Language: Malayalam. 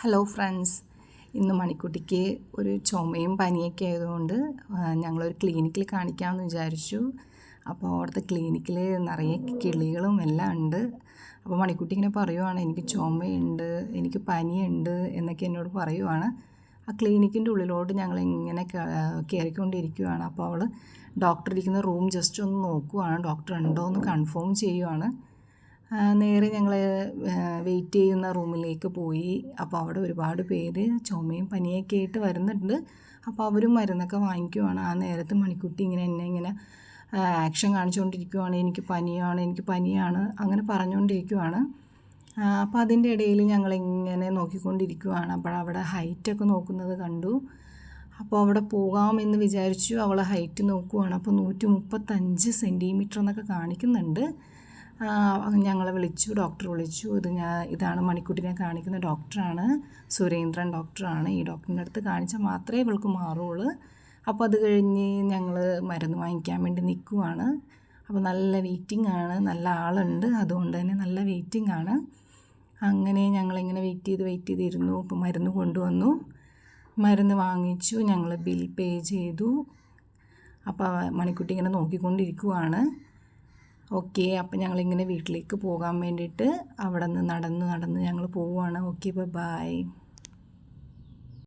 ഹലോ ഫ്രണ്ട്സ് ഇന്ന് മണിക്കുട്ടിക്ക് ഒരു ചുമയും പനിയൊക്കെ ആയതുകൊണ്ട് ഞങ്ങളൊരു ക്ലിനിക്കിൽ കാണിക്കാമെന്ന് വിചാരിച്ചു. അപ്പോൾ അവിടുത്തെ ക്ലിനിക്കിൽ നിറയെ കിളികളും എല്ലാം ഉണ്ട്. അപ്പോൾ മണിക്കുട്ടി ഇങ്ങനെ പറയുവാണ് എനിക്ക് ചുമയുണ്ട് എനിക്ക് പനിയുണ്ട് എന്നൊക്കെ എന്നോട് പറയുവാണ്. ആ ക്ലിനിക്കിന്റെ ഉള്ളിലോട്ട് ഞങ്ങൾ ഇങ്ങനെ കയറിക്കൊണ്ടിരിക്കുകയാണ് അപ്പോൾ അവൾ ഡോക്ടർ ഇരിക്കുന്ന റൂം ജസ്റ്റ് ഒന്ന് നോക്കുവാണ്. ഡോക്ടർ ഉണ്ടോ എന്ന് കൺഫേം ചെയ്യുവാണ്. നേരെ ഞങ്ങൾ വെയിറ്റ് ചെയ്യുന്ന റൂമിലേക്ക് പോയി. അപ്പോൾ അവിടെ ഒരുപാട് പേര് ചുമയും പനിയൊക്കെ ആയിട്ട് വരുന്നുണ്ട്. അപ്പോൾ അവരും മരുന്നൊക്കെ വാങ്ങിക്കുവാണ്. ആ നേരത്ത് മണിക്കുട്ടി ഇങ്ങനെ എന്നെ ഇങ്ങനെ ആക്ഷൻ കാണിച്ചുകൊണ്ടിരിക്കുവാണ് എനിക്ക് പനിയാണ് എനിക്ക് പനിയാണ് അങ്ങനെ പറഞ്ഞുകൊണ്ടിരിക്കുവാണ് അപ്പോൾ അതിന്റെ ഇടയിൽ ഞങ്ങൾ ഞങ്ങളിങ്ങനെ നോക്കിക്കൊണ്ടിരിക്കുവാണ്. അപ്പോൾ അവിടെ ഹൈറ്റൊക്കെ നോക്കുന്നത് കണ്ടു. അപ്പോൾ അവിടെ പോകാമെന്ന് വിചാരിച്ചു. അവൾ ഹൈറ്റ് നോക്കുവാണ്. അപ്പോൾ നൂറ്റി മുപ്പത്തഞ്ച് സെന്റിമീറ്റർ എന്നൊക്കെ കാണിക്കുന്നുണ്ട്. ഞങ്ങളെ വിളിച്ചു ഡോക്ടർ വിളിച്ചു. ഇത് ഞാൻ ഇതാണ് മണിക്കുട്ടിനെ കാണിക്കുന്ന ഡോക്ടറാണ് സുരേന്ദ്രൻ ഡോക്ടറാണ് ഈ ഡോക്ടറിന്റെ അടുത്ത് കാണിച്ചാൽ മാത്രമേ ഇവൾക്ക് മാറുള്ളൂ. അപ്പോൾ അത് കഴിഞ്ഞ് ഞങ്ങൾ മരുന്ന് വാങ്ങിക്കാൻ വേണ്ടി നിൽക്കുവാണ്. അപ്പോൾ നല്ല വെയിറ്റിംഗ് ആണ് നല്ല ആളുണ്ട്. അതുകൊണ്ട് തന്നെ നല്ല വെയിറ്റിംഗ് ആണ്. അങ്ങനെ ഞങ്ങളിങ്ങനെ വെയിറ്റ് ചെയ്ത് വെയിറ്റ് ചെയ്തിരുന്നു അപ്പോൾ മരുന്ന് കൊണ്ടുവന്നു. മരുന്ന് വാങ്ങിച്ചു ഞങ്ങൾ ബിൽ പേ ചെയ്തു. അപ്പോൾ മണിക്കുട്ടി ഇങ്ങനെ നോക്കിക്കൊണ്ടിരിക്കുവാണ്. ഓക്കെ അപ്പം ഞങ്ങളിങ്ങനെ വീട്ടിലേക്ക് പോകാൻ വേണ്ടിയിട്ട് അവിടെ നിന്ന് നടന്ന് നടന്ന് ഞങ്ങൾ പോവുകയാണ് ഓക്കെ ബൈ